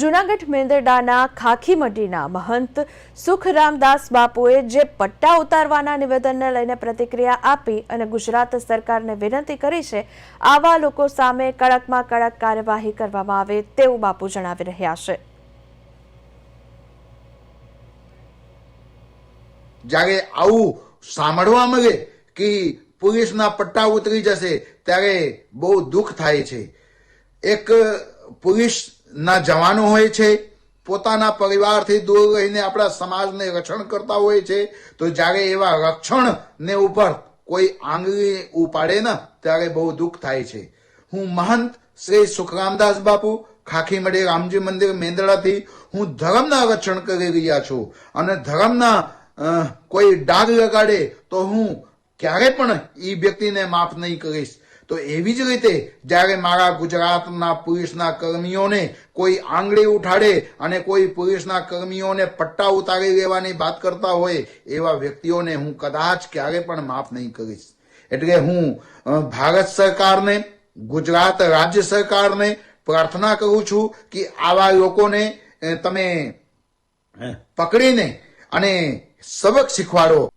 જૂનાગઢ મેંદરડાના ખાખીમઢીના મહંત સુખરામદાસ બાપુએ જે પટ્ટા ઉતારવાના નિવેદનને લઈને પ્રતિક્રિયા આપી અને ગુજરાત સરકારને વિનંતી કરી છે, આવા લોકો સામે કડકમાં કડક કાર્યવાહી કરવામાં આવે તેવું બાપુ જણાવી રહ્યા છે. જ્યારે આવું સાંભળવા મળે કે પોલીસના પટ્ટા ઉતરી જશે, ત્યારે બહુ દુઃખ થાય છે. એક પોલીસના જવાનો હોય છે, પોતાના પરિવારથી દૂર રહીને આપણા સમાજને રક્ષણ કરતા હોય છે, તો જ્યારે એવા રક્ષણને ઉપર કોઈ આંગળી ઉપાડે ને, ત્યારે બહુ દુઃખ થાય છે. હું મહંત શ્રી સુખરામદાસ બાપુ ખાખીમડી રામજી મંદિર મેંદડાથી હું ધર્મના રક્ષણ કરી રહ્યા છું. અને ધર્મના કોઈ ડાઘ લગાડે તો હું ક્યારે પણ એ વ્યક્તિને માફ નહીં કરીશ. તો એવી જ રીતે જ્યારે મારા ગુજરાતના પોલીસના કર્મીઓને કોઈ આંગળી ઉઠાડે અને કોઈ પોલીસના કર્મીઓને પટ્ટા ઉતારી લેવાની વાત કરતા હોય, એવા વ્યક્તિઓને હું કદાચ ક્યારે પણ માફ નહીં કરીશ. એટલે હું ભારત સરકારને, ગુજરાત રાજ્ય સરકારને પ્રાર્થના કરું છું કે આવા લોકોને તમે પકડીને અને સબક શીખવાડો.